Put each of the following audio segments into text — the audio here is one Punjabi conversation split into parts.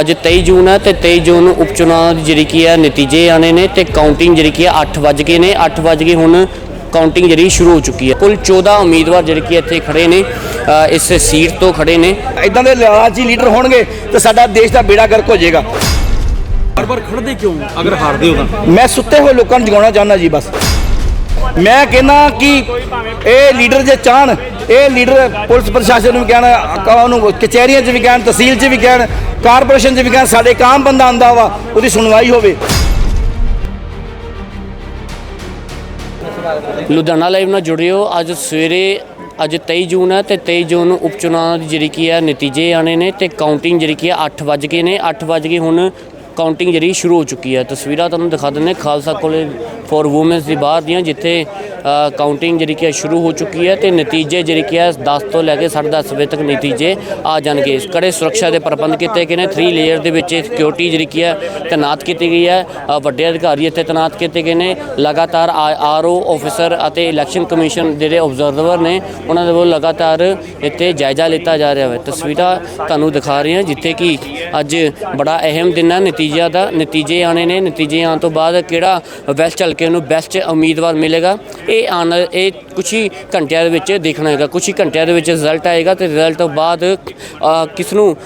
ਅੱਜ 23 ਜੂਨ ਹੈ ਤੇ 23 ਜੂਨ ਨੂੰ ਉਪ ਚੁਣਾਵ ਦੀ ਜਿਹੜੀ ਕੀ ਹੈ ਨਤੀਜੇ ਆਣੇ ਨੇ ਤੇ ਕਾਊਂਟਿੰਗ ਜਿਹੜੀ ਕੀ ਹੈ 8 ਵਜ ਗਏ ਨੇ। 8 ਵਜ ਕੇ ਹੁਣ ਕਾਊਂਟਿੰਗ ਜਿਹੜੀ ਸ਼ੁਰੂ ਹੋ ਚੁੱਕੀ ਹੈ। ਕੁੱਲ 14 ਉਮੀਦਵਾਰ ਜਿਹੜੇ ਕੀ ਇੱਥੇ ਖੜੇ ਨੇ ਇਸ ਸੀਟ ਤੋਂ ਖੜੇ ਨੇ। ਇਦਾਂ ਦੇ ਲਾਲਚੀ ਲੀਡਰ ਹੋਣਗੇ ਤੇ ਸਾਡਾ ਦੇਸ਼ ਦਾ ਬੇੜਾ ਗਰਕ ਹੋ ਜਾਏਗਾ। ਬਾਰ ਬਾਰ ਖੜਦੇ ਕਿਉਂ? ਅਗਰ ਹਾਰਦੇ ਹੋ ਤਾਂ। ਮੈਂ ਸੁੱਤੇ ਹੋਏ ਲੋਕਾਂ ਨੂੰ ਜਗਾਉਣਾ ਚਾਹੁੰਦਾ ਜੀ ਬਸ। ਮੈਂ ਕਹਿੰਦਾ ਕਿ ਇਹ ਲੀਡਰ ਜੇ ਚਾਹਣ ਇਹ ਲੀਡਰ ਪੁਲਿਸ ਪ੍ਰਸ਼ਾਸਨ ਨੂੰ ਵੀ ਕਹਿਣ ਕ- ਉਹਨੂੰ ਕਚਹਿਰੀਆਂ 'ਚ ਵੀ ਕਹਿਣ, ਤਹਿਸੀਲ 'ਚ ਵੀ ਕਹਿਣ, ਕਾਰਪੋਰੇਸ਼ਨ 'ਚ ਵੀ ਕਹਿਣ, ਸਾਡੇ ਇੱਕ ਆਮ ਬੰਦਾ ਆਂਦਾ ਵਾ, ਉਹਦੀ ਸੁਣਵਾਈ ਹੋਵੇ। ਲੁਧਿਆਣਾ ਲਾਈਵ ਨਾਲ ਜੁੜਿਓ ਅੱਜ ਸਵੇਰੇ, ਅੱਜ 23 ਜੂਨ ਹੈ ਤੇ 23 ਜੂਨ ਨੂੰ ਉਪ ਦੀ ਜਿਹੜੀ ਕੀ ਹੈ, ਨਤੀਜੇ ਆਣੇ ਨੇ ਤੇ ਕਾਊਂਟਿੰਗ ਜਿਹੜੀ ਕੀ ਹੈ 8 ਵਜ ਗਏ ਨੇ। 8 ਵਜ ਕੇ ਹੁਣ ਕਾਊਂਟਿੰਗ ਜਿਹੜੀ ਸ਼ੁਰੂ ਹੋ ਚੁੱਕੀ ਹੈ। ਤਸਵੀਰਾਂ ਤੁਹਾਨੂੰ ਦਿਖਾ ਦਿੰਦੇ ਹਾਂ। ਖਾਲਸਾ ਕਾਲਜ ਫॉर ਔਮਨਸ ਦੀ ਬਾਹਰ ਦੀਆਂ, ਜਿੱਥੇ ਕਾਊਂਟਿੰਗ ਜਿਹੜੀ ਕਿ ਸ਼ੁਰੂ ਹੋ ਚੁੱਕੀ ਹੈ ਤੇ ਨਤੀਜੇ ਜਿਹੜੀ ਕਿ ਹੈ 10 ਤੋਂ ਲੈ ਕੇ 10:30 ਵਜੇ ਤੱਕ ਨਤੀਜੇ ਆ ਜਾਣਗੇ। ਕੜੇ ਸੁਰੱਖਿਆ ਦੇ ਪ੍ਰਬੰਧ ਕੀਤੇ ਗਏ ਨੇ। 3 ਲੇਅਰ ਦੇ ਵਿੱਚ ਸਿਕਿਉਰਿਟੀ ਜਿਹੜੀ ਕਿ ਹੈ, ਤੈਨਾਤ ਕੀਤੀ ਗਈ ਹੈ। ਵੱਡੇ ਅਧਿਕਾਰੀ ਇੱਥੇ ਤੈਨਾਤ ਕੀਤੇ ਗਏ ਨੇ। ਲਗਾਤਾਰ ਆਰਓ ਆਫੀਸਰ ਅਤੇ ਇਲੈਕਸ਼ਨ ਕਮਿਸ਼ਨ ਜਿਹੜੇ ਆਬਜ਼ਰਵਰ ਨੇ, ਉਹਨਾਂ ਦੇ ਵੱਲੋਂ ਲਗਾਤਾਰ ਇੱਥੇ ਜਾਇਜ਼ਾ ਲਿੱਤਾ ਜਾ ਰਿਹਾ ਹੈ। ਤਸਵੀਰਾਂ ਤੁਹਾਨੂੰ ਦਿਖਾ ਰਹੇ ਹਾਂ, ਜਿੱਥੇ ਕਿ ਅੱਜ ਬੜਾ ਅਹਿਮ ਦਿਨ ਹੈ ਨਤੀਜਿਆਂ ਦਾ ਨਤੀਜੇ ਆਣੇ ਨੇ। ਨਤੀਜੇ ਆਉਣ ਤੋਂ ਬਾਅਦ ਕਿਹੜਾ ਵੈਸਟ ਹਲਕੇ ਨੂੰ ਬੈਸਟ ਉਮੀਦਵਾਰ ਮਿਲੇਗਾ? ਇਹ ਆਉਣ ਇਹ ਕੁਝ ਹੀ ਘੰਟਿਆਂ ਦੇ ਵਿੱਚ ਦੇਖਣਾ ਹੈਗਾ। ਕੁਝ ਹੀ ਘੰਟਿਆਂ ਦੇ ਵਿੱਚ ਰਿਜ਼ਲਟ ਆਏਗਾ ਤੇ ਰਿਜ਼ਲਟ ਤੋਂ ਬਾਅਦ ਅ, ਕਿਸ ਨੂੰ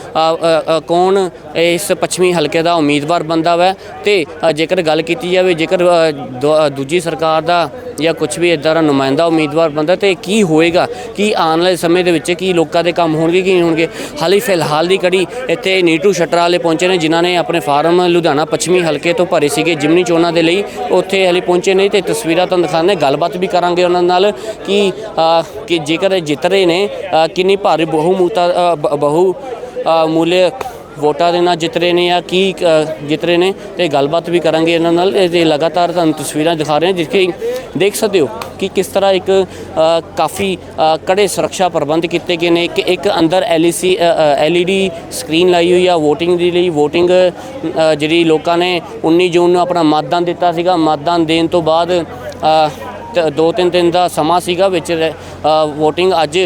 ਕੌਣ ਇਸ ਪੱਛਮੀ ਹਲਕੇ ਦਾ ਉਮੀਦਵਾਰ ਬੰਦਾ ਵੈ? ਤੇ ਜੇਕਰ ਗੱਲ ਕੀਤੀ ਜਾਵੇ ਜੇਕਰ ਅ, ਦੂਜੀ ਸਰਕਾਰ ਦਾ ਜਾਂ ਕੁਝ ਵੀ ਇਦਾਂ ਦਾ ਨੁਮਾਇੰਦਾ ਉਮੀਦਵਾਰ ਬੰਦਾ ਤੇ ਕੀ ਹੋਏਗਾ? ਕੀ ਆਉਣ ਵਾਲੇ ਸਮੇਂ ਦੇ ਵਿੱਚ ਕੀ ਲੋਕਾਂ ਦੇ ਕੰਮ ਹੋਣਗੇ ਕੀ ਨਹੀਂ ਹੋਣਗੇ? ਹਾਲੀ ਫਿਲਹਾਲ ਦੀ ਕੜੀ ਇੱਥੇ ਨੀਟੂ ਸ਼ਟਰਾ ਵਾਲੇ ਪਹੁੰਚੇ ਨੇ ਜਿਨ੍ਹਾਂ ਨੇ ਆਪਣੇ ਫਾਰਮ ਲੁਧਿਆਣਾ ਪੱਛਮੀ ਹਲਕੇ ਤੋਂ ਭਰੇ ਸੀਗੇ ਜਿਮਨੀ ਚੋਣਾਂ ਦੇ ਲਈ। ਉੱਥੇ ਹਾਲੇ ਪਹੁੰਚੇ ਨਹੀਂ ਤੇ ਤਸਵੀਰਾਂ ਤੁਹਾਨੂੰ ਦਿਖਾਣੇ ਗੱਲਬਾਤ ਵੀ ਕਰਾਂਗੇ ਉਹਨਾਂ ਨਾਲ ਕਿ ਕਿ ਜੇਕਰ ਇਹ ਜਿੱਤ ਰਹੇ ਨੇ ਕਿੰਨੀ ਭਾਰੀ ਬਹੁਮੂਤਾ ਬਹੁ ਅ, ਵੋਟਾਂ ਦੇ ਨਾਲ ਜਿੱਤ ਰਹੇ ਨੇ ਜਾਂ ਕੀ ਜਿੱਤ ਰਹੇ ਨੇ ਤੇ ਗੱਲਬਾਤ ਵੀ ਕਰਾਂਗੇ ਇਹਨਾਂ ਨਾਲ। ਇਹ ਲਗਾਤਾਰ ਤੁਹਾਨੂੰ ਤਸਵੀਰਾਂ ਦਿਖਾ ਰਹੇ ਹਾਂ ਜਿੱਥੇ ਦੇਖ ਸਕਦੇ ਹੋ ਕਿ ਕਿਸ ਤਰ੍ਹਾਂ ਇੱਕ ਕਾਫੀ ਕੜੇ ਸੁਰੱਖਿਆ ਪ੍ਰਬੰਧ ਕੀਤੇ ਗਏ ਨੇ। ਕਿ ਇੱਕ ਅੰਦਰ ਐਲਈਸੀ ਐਲਈਡੀ ਸਕਰੀਨ ਲਾਈ ਹੋਈ ਆ VOTING ਦੇ ਲਈ। VOTING ਜਿਹੜੀ ਲੋਕਾਂ ਨੇ 19 ਜੂਨ ਨੂੰ ਆਪਣਾ ਮਤਦਾਨ ਦਿੱਤਾ ਸੀਗਾ। ਮਤਦਾਨ ਦੇਣ ਤੋਂ ਬਾਅਦ ਦੋ ਤਿੰਨ ਦਿਨ ਦਾ ਸਮਾਂ ਸੀਗਾ ਵਿੱਚ VOTING ਅੱਜ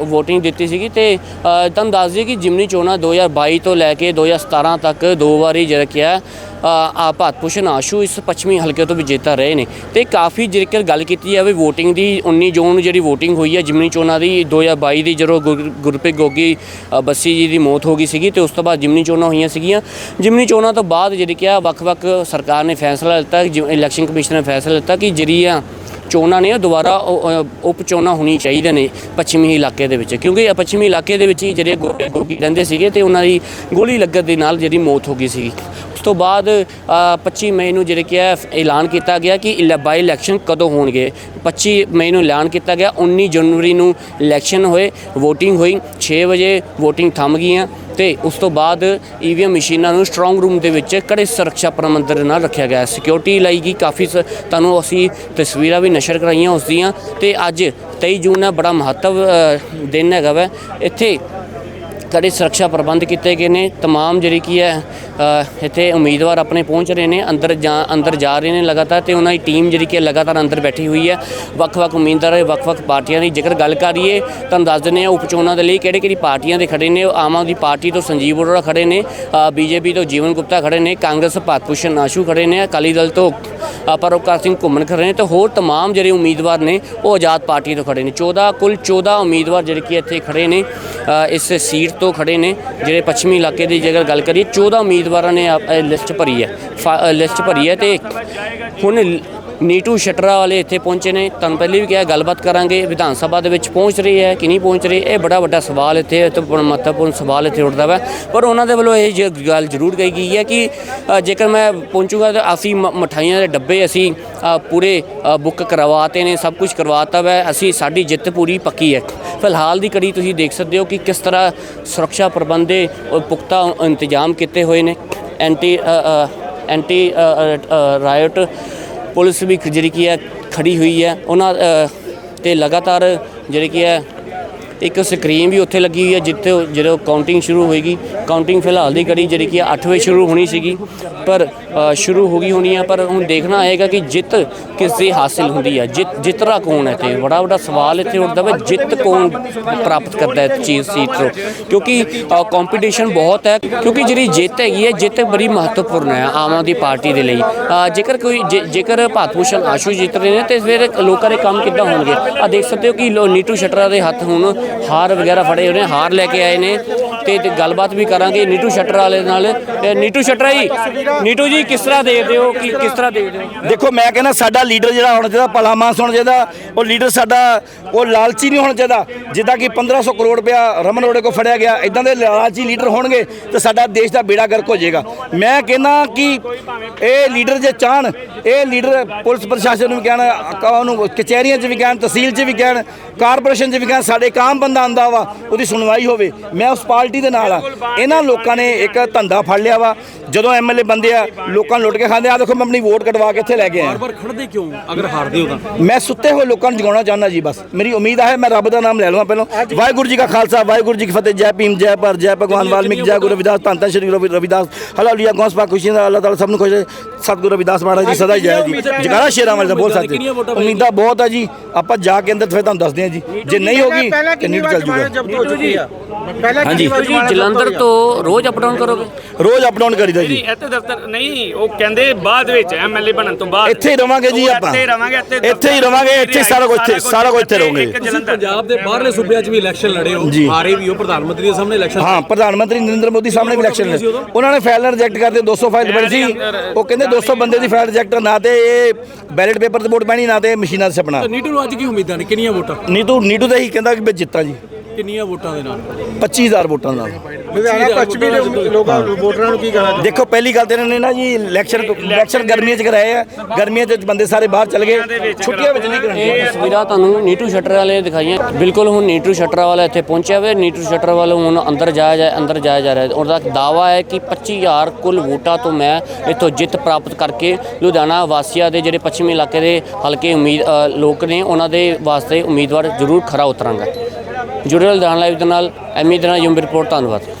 ਵੋਟਿੰਗ ਦਿੱਤੀ ਸੀਗੀ ਤੇ ਤੁਹਾਨੂੰ ਦੱਸ ਦਈਏ ਕਿ ਜਿਮਨੀ ਚੋਣਾਂ 2022 ਤੋਂ ਲੈ ਕੇ 2017 ਤੱਕ ਦੋ ਵਾਰੀ ਜਿਹੜਾ ਕਿਹਾ ਆ ਭਾਰਤ ਭੂਸ਼ਣ ਆਸ਼ੂ ਇਸ ਪੱਛਮੀ ਹਲਕੇ ਤੋਂ ਵੀ ਜੇਤਾ ਰਹੇ ਨੇ। ਤੇ ਕਾਫੀ ਜੇਕਰ ਗੱਲ ਕੀਤੀ ਜਾਵੇ VOTING ਦੀ 19 ਜੂਨ ਨੂੰ ਜਿਹੜੀ VOTING ਹੋਈ ਹੈ ਜਿਮਨੀ ਚੋਣਾਂ ਦੀ 2022 ਦੀ ਜਦੋਂ ਗੁਰ- ਗੁਰਪ੍ਰੀਤ ਗੋਗੀ ਬੱਸੀ ਜੀ ਦੀ ਮੌਤ ਹੋ ਗਈ ਸੀਗੀ ਤੇ ਉਸ ਤੋਂ ਬਾਅਦ ਜਿਮਨੀ ਚੋਣਾਂ ਹੋਈਆਂ ਸੀਗੀਆਂ। ਜਿਮਨੀ ਚੋਣਾਂ ਤੋਂ ਬਾਅਦ ਜਿਹੜੀ ਕਿਹਾ ਵੱਖ-ਵੱਖ ਸਰਕਾਰ ਨੇ ਫੈਸਲਾ ਲਿੱਤਾ ਇਲੈਕਸ਼ਨ ਕਮਿਸ਼ਨ ਨੇ ਫੈਸਲਾ ਲਿੱਤਾ ਕਿ ਜਿਹੜੀਆਂ ਚੋਣਾਂ ਨੇ ਉਹ ਦੁਬਾਰਾ ਉਹ, ਉਪ ਚੋਣਾਂ ਹੋਣੀ ਚਾਹੀਦੀਆਂ ਨੇ ਪੱਛਮੀ ਇਲਾਕੇ ਦੇ ਵਿੱਚ। ਕਿਉਂਕਿ ਪੱਛਮੀ ਇਲਾਕੇ ਦੇ ਵਿੱਚ ਹੀ ਜਿਹੜੇ ਗੋ- ਗੋਗੀ ਰਹਿੰਦੇ ਸੀਗੇ ਤੇ ਉਹਨਾਂ ਦੀ ਗੋਲੀ ਲੱਗਣ ਦੇ ਨਾਲ ਜਿਹੜੀ ਮੌਤ ਹੋ ਗਈ ਸੀਗੀ। ਤੋਂ ਬਾਅਦ ਅ, 25 ਮਈ ਨੂੰ ਜਿਹੜੇ ਕਿ ਐਲਾਨ ਕੀਤਾ ਗਿਆ ਕਿ ਇਲ- ਬਾਈ ਇਲੈਕਸ਼ਨ ਕਦੋਂ ਹੋਣਗੇ। 25 ਮਈ ਨੂੰ ਐਲਾਨ ਕੀਤਾ ਗਿਆ 19 ਜਨਵਰੀ ਨੂੰ ਇਲੈਕਸ਼ਨ ਹੋਏ VOTING ਹੋਈ 6 ਵਜੇ VOTING ਥੰਮ ਗਈਆਂ ਤੇ ਉਸ ਤੋਂ ਬਾਅਦ ਈਵੀਐਮ ਮਸ਼ੀਨਾਂ ਨੂੰ ਸਟਰੋਂਗ ਰੂਮ ਦੇ ਵਿੱਚ ਕੜੇ ਸੁਰੱਖਿਆ ਪ੍ਰਬੰਧ ਨਾਲ ਰੱਖਿਆ ਗਿਆ। ਸਿਕਿਉਰਿਟੀ ਲਈ ਗਈ ਕਾਫੀ ਸ- ਤੁਹਾਨੂੰ ਅਸੀਂ ਤਸਵੀਰਾਂ ਵੀ ਨਸ਼ਰ ਕਰਾਈਆਂ ਉਸ ਦੀਆਂ ਤੇ ਅੱਜ 23 ਜੂਨ ਹੈ ਬੜਾ ਮਹੱਤਵ ਦਿਨ ਹੈਗਾ ਵੈ। ਇੱਥੇ ਕੜੇ ਸੁਰੱਖਿਆ ਪ੍ਰਬੰਧ ਕੀਤੇ ਗਏ ਨੇ तमाम ਜਿਹੜੀ ਕੀ ਹੈ ਅ, ਇੱਥੇ ਉਮੀਦਵਾਰ ਆਪਣੇ ਪਹੁੰਚ ਰਹੇ ਨੇ ਅੰਦਰ ਜਾ ਅੰਦਰ ਜਾ ਰਹੇ ਨੇ ਲਗਾਤਾਰ ਤੇ ਉਹਨਾਂ ਦੀ ਟੀਮ ਜਿਹੜੀ ਕਿ ਹੈ ਲਗਾਤਾਰ ਅੰਦਰ ਬੈਠੀ ਹੋਈ ਹੈ ਵੱਖ-ਵੱਖ ਉਮੀਦਵਾਰ ਵੱਖ-ਵੱਖ ਪਾਰਟੀਆਂ ਦੀ ਜੇਕਰ ਗੱਲ ਕਰੀਏ ਤੁਹਾਨੂੰ ਦੱਸ ਦਿੰਦੇ ਹਾਂ ਉਪ ਚੋਣਾਂ ਦੇ ਲਈ ਕਿਹੜੇ ਕਿਹੜੀ ਪਾਰਟੀਆਂ ਦੇ ਖੜੇ ਨੇ ਉਹ ਆਮ ਆਦਮੀ ਪਾਰਟੀ ਤੋਂ ਸੰਜੀਵ ਅਰੋੜਾ ਖੜੇ ਨੇ ਬੀਜੇਪੀ ਤੋਂ ਜੀਵਨ ਗੁਪਤਾ ਖੜੇ ਨੇ ਕਾਂਗਰਸ ਭਾਰਤਭੂਸ਼ਣ ਆਸ਼ੂ ਖੜੇ ਨੇ ਅਕਾਲੀ ਦਲ ਤੋਂ ਅ, ਪਰੋਪਕਾਰ ਸਿੰਘ ਘੁੰਮਣ ਖੜੇ ਨੇ ਤੇ ਹੋਰ तमाम ਜਿਹੜੇ ਉਮੀਦਵਾਰ ਨੇ ਉਹ ਆਜ਼ਾਦ ਪਾਰਟੀ ਤੋਂ ਖੜੇ ਨੇ 14 ਕੁੱਲ 14 ਉਮੀਦਵਾਰ ਜਿਹੜੇ ਕਿ ਇੱਥੇ ਖੜੇ ਨੇ ਅ, ਇਸ ਸੀਟ ਤੋਂ ਖੜੇ ਨੇ, ਜਿਹੜੇ ਪੱਛਮੀ ਇਲਾਕੇ ਦੀ ਜੇਕਰ ਗੱਲ ਕਰੀਏ 14 ਉਮੀਦਵਾਰਾਂ ਨੇ ਲਿਸਟ ਭਰੀ ਹੈ ਲਿਸਟ ਭਰੀ ਹੈ ਤੇ ਹੁਣ ਨੀਟੂ ਸ਼ਟਰਾ ਵਾਲੇ ਇੱਥੇ ਪਹੁੰਚੇ ਨੇ। ਤੁਹਾਨੂੰ ਪਹਿਲੇ ਵੀ ਕਿਹਾ, ਗੱਲਬਾਤ ਕਰਾਂਗੇ। ਵਿਧਾਨ ਸਭਾ ਦੇ ਵਿੱਚ ਪਹੁੰਚ ਰਹੀ ਹੈ ਕਿ ਨਹੀਂ ਪਹੁੰਚ ਰਹੀ, ਇਹ ਬੜਾ ਵੱਡਾ ਸਵਾਲ ਇੱਥੇ ਤੇ ਮਹੱਤਵਪੂਰਨ ਸਵਾਲ ਇੱਥੇ ਉੱਠਦਾ ਵਾ। ਪਰ ਉਹਨਾਂ ਦੇ ਵੱਲੋਂ ਇਹ ਜ- ਗੱਲ ਜ਼ਰੂਰ ਕਹੀ ਗਈ ਹੈ ਕਿ ਜੇਕਰ ਮੈਂ ਪਹੁੰਚੂਗਾ ਤਾਂ ਅਸੀਂ ਮ- ਮਠਾਈਆਂ ਦੇ ਡੱਬੇ ਅਸੀਂ ਪੂਰੇ ਬੁੱਕ ਕਰਵਾਤੇ ਨੇ, ਸਭ ਕੁਝ ਕਰਵਾਤਾ ਵਾ। ਅਸੀਂ, ਸਾਡੀ ਜਿੱਤ ਪੂਰੀ ਪੱਕੀ ਹੈ। ਫਿਲਹਾਲ ਦੀ ਕੜੀ ਤੁਸੀਂ ਦੇਖ ਸਕਦੇ ਹੋ ਕਿ ਕਿਸ ਤਰ੍ਹਾਂ ਸੁਰੱਖਿਆ ਪ੍ਰਬੰਧ ਦੇ ਪੁਖਤਾ ਇੰਤਜ਼ਾਮ ਕੀਤੇ ਹੋਏ ਨੇ। ਐਂਟੀ ਐਂਟੀ ਰਾਇਟ ਪੁਲਿਸ ਵੀ ਜਿਹੜੀ ਕੀ ਹੈ ਖੜੀ ਹੋਈ ਹੈ। ਉਹਨਾਂ ਤੇ ਲਗਾਤਾਰ ਜਿਹੜੀ ਕੀ ਹੈ ਇੱਕ ਸਕਰੀਨ ਵੀ ਉੱਥੇ ਲੱਗੀ ਹੋਈ ਹੈ, ਜਿੱਥੇ ਜਦੋਂ ਕਾਊਂਟਿੰਗ ਸ਼ੁਰੂ ਹੋਏਗੀ। ਕਾਊਂਟਿੰਗ ਫਿਲਹਾਲ ਦੀ ਕੜੀ ਜਿਹੜੀ ਕਿ 8 ਵਜੇ ਸ਼ੁਰੂ ਹੋਣੀ ਸੀਗੀ। ਪਰ ਸ਼ੁਰੂ ਹੋ ਗਈ ਹੋਣੀ ਆ, ਪਰ ਹੁਣ ਦੇਖਣਾ ਆਏਗਾ ਕਿ ਜਿੱਤ ਕਿਸ ਦੀ ਹਾਸਿਲ ਹੁੰਦੀ ਹੈ ਜਿੱਤ ਜਿੱਤਰਾ ਕੌਣ ਹੈ ਤੇ ਬੜਾ ਵੱਡਾ ਸਵਾਲ ਇੱਥੇ ਉੱਠਦਾ ਵਾ, ਜਿੱਤ ਕੌਣ ਪ੍ਰਾਪਤ ਕਰਦਾ ਹੈ ਚੀਜ਼ ਸੀਟ ਤੋਂ? ਕਿਉਂਕਿ ਕੰਪੀਟੀਸ਼ਨ ਬਹੁਤ ਹੈ, ਕਿਉਂਕਿ ਜਿਹੜੀ ਜਿੱਤ ਹੈਗੀ ਹੈ ਜਿੱਤ ਬੜੀ ਮਹੱਤਵਪੂਰਨ ਹੈ ਆਮ ਆਦਮੀ ਪਾਰਟੀ ਦੇ ਲਈ। ਜੇਕਰ ਕੋਈ ਜੇ- ਜੇਕਰ ਭਾਰਤ ਭੂਸ਼ਣ ਆਸ਼ੂ ਜਿੱਤ ਰਹੇ ਨੇ, ਤੇ ਫਿਰ ਲੋਕਾਂ ਦੇ ਕੰਮ ਕਿੱਦਾਂ ਹੋਣਗੇ? ਆ ਦੇਖ ਸਕਦੇ ਹੋ ਕਿ ਲੋ- ਨੀਟੂ ਸ਼ਟਰਾ ਦੇ ਹੱਥ ਹੁਣ ਹਾਰ ਵਗੈਰਾ ਫੜੇ ਹੋਏ ਨੇ ਹਾਰ ਲੈ ਕੇ ਆਏ ਨੇ। ਤੇ ਤੇ ਗੱਲਬਾਤ ਵੀ ਕਰਾਂਗੇ ਨੀਟੂ ਸ਼ਟਰ ਵਾਲੇ ਨਾਲ। ਤੇ ਨੀਟੂ ਸ਼ਟਰਾ ਜੀ। ਨੀਟੂ ਜੀ, ਕਿਸ ਤਰ੍ਹਾਂ ਦੇਖਦੇ ਹੋ? ਕਿ ਕਿਸ ਤਰ੍ਹਾਂ ਦੇਖਦੇ ਹੋ? ਦੇਖੋ, ਮੈਂ ਕਹਿੰਦਾ ਸਾਡਾ ਲੀਡਰ ਜਿਹੜਾ ਹੋਣਾ ਚਾਹੀਦਾ ਭਲਾ ਮਾਨਸ ਹੋਣਾ ਚਾਹੀਦਾ ਉਹ ਲੀਡਰ ਸਾਡਾ, ਉਹ ਲਾਲਚੀ ਨਹੀਂ ਹੋਣਾ ਚਾਹੀਦਾ। ਜਿੱਦਾਂ ਕਿ 1500 ਕਰੋੜ ਰੁਪਇਆ ਰਮਨ ਰੋੜੇ ਕੋ ਫੜਿਆ ਗਿਆ ਇਦਾਂ ਦੇ ਲਾਲਚੀ ਲੀਡਰ ਹੋਣਗੇ ਤੇ ਸਾਡਾ ਦੇਸ਼ ਦਾ ਬੇੜਾ ਗਰਕ ਹੋ ਜਾਏਗਾ। ਮੈਂ ਕਹਿੰਦਾ ਕਿ ਇਹ ਲੀਡਰ ਜੇ ਚਾਹਣ, ਇਹ ਲੀਡਰ ਪੁਲਿਸ ਪ੍ਰਸ਼ਾਸਨ ਨੂੰ ਵੀ ਕਹਿਣ ਉਹਨੂੰ ਕਚਹਿਰੀਆਂ 'ਚ ਵੀ ਕਹਿਣ, ਤਹਿਸੀਲ 'ਚ ਵੀ ਕਹਿਣ, ਕਾਰਪੋਰੇਸ਼ਨ 'ਚ ਵੀ ਕਹਿਣ, ਸਾਡੇ ਇੱਕ ਆਮ ਬੰਦਾ ਆਂਦਾ ਵਾ, ਉਹਦੀ ਸੁਣਵਾਈ ਹੋਵੇ। ਮੈਂ ਉਸ ਪਾਰਟੀ ਦੇ ਨਾਲ ਆ। ਇਹਨਾਂ ਲੋਕਾਂ ਨੇ ਇੱਕ ਧੰਦਾ ਫੜ ਲਿਆ ਵਾ। ਜਦੋਂ ਐਮਐਲਏ ਬੰਦੇ ਆ ਲੋਕਾਂ ਨੂੰ ਲੁੱਟ ਕੇ ਖਾਂਦੇ ਆ। ਦੇਖੋ ਮੈਂ ਆਪਣੀ ਵੋਟ ਕਟਵਾ ਕੇ ਇੱਥੇ ਲੈ ਕੇ ਆਇਆ। ਬਾਰ-ਬਾਰ ਖੜਦੇ ਕਿਉਂ? ਅਗਰ ਹਾਰਦੇ ਹੋ ਤਾਂ। ਮੈਂ ਸੁੱਤੇ ਹੋਏ ਲੋਕਾਂ ਨੂੰ ਜਗਾਉਣਾ ਚਾਹੁੰਦਾ ਜੀ ਬਸ। ਮੇਰੀ ਉਮੀਦ ਹੈ ਮੈਂ ਰੱਬ ਦਾ ਨਾਮ ਲੈ ਲਵਾਂ ਪਹਿਲਾਂ। ਵਾਹਿਗੁਰੂ ਜੀ ਕਾ ਖਾਲਸਾ ਵਾਹਿਗੁਰੂ ਜੀ ਕੀ ਫਤਿਹ। ਜੈ ਭੀਮ ਜੈ ਭਰ ਜੈ ਭਗਵਾਨ ਵਾਲਮੀਕ ਜੈ ਗੁਰੂ ਰਵਿਦਾਸ। ਧੰਨ ਧੰਨ ਸ਼੍ਰੀ ਗੁਰੂ ਰਵਿਦਾਸ। ਹਲਾਲੀਆ ਗੌਸ ਪਾ ਖੁਸ਼ੀ ਦਾ ਅੱਲਾਹ ਤਾਲਾ ਸਭ ਨੂੰ ਖੁਸ਼ ਸਤਿਗੁਰੂ ਰਵਿਦਾਸ ਮਹਾਰਾਜ ਜੀ ਸਦਾ ਜੈ ਜੀ। ਜਗਾਰਾ ਸ਼ੇਰਾਂ ਵਾਲੇ ਦਾ ਬੋਲ ਸਕਦੇ ਉਮੀਦਾਂ ਬਹੁਤ ਆ ਜੀ। ਆਪਾਂ ਜਾ ਕੇ ਅੰਦਰ ਫਿਰ ਤੁਹਾਨੂੰ ਦੱਸਦੇ ਹਾਂ ਜੀ। ਜੇ ਨਹੀਂ ਹੋਗੀ ਤੇ ਨੀਟ ਚੱਲ ਜੂਗਾ। ਹਾਂਜੀ। ਜੀ ਜਲੰਧਰ ਤੋਂ ਰੋਜ਼ ਅਪ ਡਾਊਨ ਕਰੋਗੇ? ਰੋਜ਼ ਅਪ ਡਾਊਨ ਕਰੀਦਾ ਜੀ। ਇੱਥੇ ਦਫ਼ਤਰ ਨਹੀਂ ਉਹ ਕਹਿੰਦੇ ਬਾਅਦ ਵਿੱਚ ਐਮਐਲਏ ਬਣਨ ਤੋਂ ਬਾਅਦ। ਇੱਥੇ ਹੀ ਰਵਾਂਗੇ ਜੀ ਆਪਾਂ। ਇੱਥੇ ਰਵਾਂਗੇ ਇੱਥੇ ਇੱਥੇ ਹੀ ਰਵਾਂਗੇ ਇੱਥੇ ਸਾਰਾ ਕੁਝ ਇੱਥੇ ਸਾਰਾ ਕੁਝ ਇੱਥੇ ਰਹੋਗੇ। ਪੰਜਾਬ ਦੇ ਬਾਹਰਲੇ ਸੂਬਿਆਂ 'ਚ ਵੀ ਇਲੈਕਸ਼ਨ ਲੜੇ ਹੋ। ਹਾਰੇ ਵੀ ਹੋ ਪ੍ਰਧਾਨ ਮੰਤਰੀ ਦੇ ਸਾਹਮਣੇ ਇਲੈਕਸ਼ਨ ਹਾਂ ਪ੍ਰਧਾਨ ਮੰਤਰੀ ਨਰਿੰਦਰ ਮੋਦੀ ਸਾਹਮਣੇ ਵੀ ਇਲੈਕਸ਼ਨ ਨੇ ਉਹਨਾਂ ਨੇ ਫਾਈਲ ਰਿਜੈਕਟ ਕਰਦੇ 200 ਫਾਈਲ ਬਣੀ ਸੀ। ਉਹ ਕਹਿੰਦੇ 200 ਬੰਦੇ ਦੀ ਫਾਈਲ ਰਿਜੈਕਟ ਨਾ ਤੇ ਇਹ ਬੈਲਟ ਪੇਪਰ ਤੇ ਵੋਟ ਪੈਣੀ ਨਾ ਤੇ ਮਸ਼ੀਨਾਂ 'ਤੇ ਛਪਣਾ। ਨੀਟੂ ਨੂੰ ਅੱਜ ਕੀ ਉਮੀਦਾਂ ਨੇ? ਕਿੰਨੀਆਂ ਵੋਟਾਂ? ਨੀਟੂ ਨੀਟੂ ਤਾਂ ਹੀ ਕਹਿੰਦਾ ਕਿ ਮੈਂ ਜਿੱਤਾਂ ਜੀ। ਕਿੰਨੀਆਂ ਵੋਟਾਂ ਦੇ ਨਾਲ? 25000 ਵੋਟਾਂ ਨਾਲ ਲੁਧਿਆਣਾ ਪੱਛਮੀ ਦੇ ਲੋਕਾਂ ਵੋਟਰਾਂ ਨੂੰ ਕੀ ਕਹਿਣਾ ਦੇਖੋ ਪਹਿਲੀ ਗੱਲ ਤੇ ਇਹਨਾਂ ਨੇ ਨਾ ਜੀ ਇਲੈਕਸ਼ਨ ਇਲੈਕਸ਼ਨ ਗਰਮੀਆਂ 'ਚ ਕਰਾਏ ਆ। ਗਰਮੀਆਂ 'ਚ ਬੰਦੇ ਸਾਰੇ ਬਾਹਰ ਚਲ ਗਏ। ਛੁੱਟੀਆਂ ਵਿੱਚ ਨਹੀਂ ਇਹ ਤਸਵੀਰਾਂ ਤੁਹਾਨੂੰ ਨੀਟੂ ਸ਼ਟਰ ਵਾਲੇ ਦਿਖਾਈਆਂ। ਬਿਲਕੁਲ ਹੁਣ ਨੀਟੂ ਸ਼ਟਰ ਵਾਲਾ ਇੱਥੇ ਪਹੁੰਚਿਆ ਹੋਇਆ ਨੀਟੂ ਸ਼ਟਰ ਵਾਲਾ ਹੁਣ ਅੰਦਰ ਜਾਇਆ ਜਾ ਅੰਦਰ ਜਾਇਆ ਜਾ ਰਿਹਾ। ਹੈ ਉਹਦਾ ਦਾਵਾ ਹੈ ਕਿ 25000 ਕੁੱਲ ਵੋਟਾਂ ਤੋਂ ਮੈਂ ਇੱਥੋਂ ਜਿੱਤ ਪ੍ਰਾਪਤ ਕਰਕੇ ਲੁਧਿਆਣਾ ਵਾਸੀਆਂ ਦੇ ਜਿਹੜੇ ਪੱਛਮੀ ਇਲਾਕੇ ਦੇ ਹਲਕੇ ਉਮੀਦ ਲੋਕ ਨੇ ਉਹਨਾਂ ਦੇ ਵਾਸਤੇ ਉਮੀਦਵਾਰ ਜ਼ਰੂਰ ਖਰਾ ਉਤਰਾਂਗਾ। ਜੁੜੇ ਲੁਧਿਆਣਾ ਲਾਈਵ ਦੇ ਨਾਲ। ਐਮੀ ਦੇ ਨਾਲ ਯੂਮ ਰਿਪੋਰਟ ਧੰਨਵਾਦ।